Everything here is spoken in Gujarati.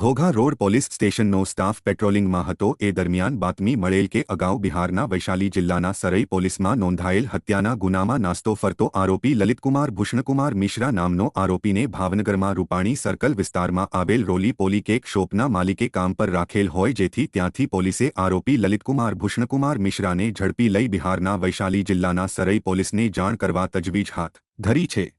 ઘોઘા રોડ પોલીસ સ્ટેશનનો સ્ટાફ પેટ્રોલિંગમાં હતો. એ દરમિયાન બાતમી મળેલ કે અગાઉ બિહારના વૈશાલી જિલ્લાના સરઈ પોલીસમાં નોંધાયેલ હત્યાના ગુનામાં નાસ્તો ફરતો આરોપી લલિતકુમાર ભૂષણકુમાર મિશ્રા નામનો આરોપીને ભાવનગરમાં રૂપાણી સર્કલ વિસ્તારમાં આવેલ રોલી પોલી કેક શોપના માલિકે કામ પર રાખેલ હોય જેથી ત્યાંથી પોલીસે આરોપી લલિતકુમાર ભૂષણકુમાર મિશ્રાને ઝડપી લઈ બિહારના વૈશાલી જિલ્લાના સરઈ પોલીસને જાણ કરવા તજવીજ હાથ ધરી છે.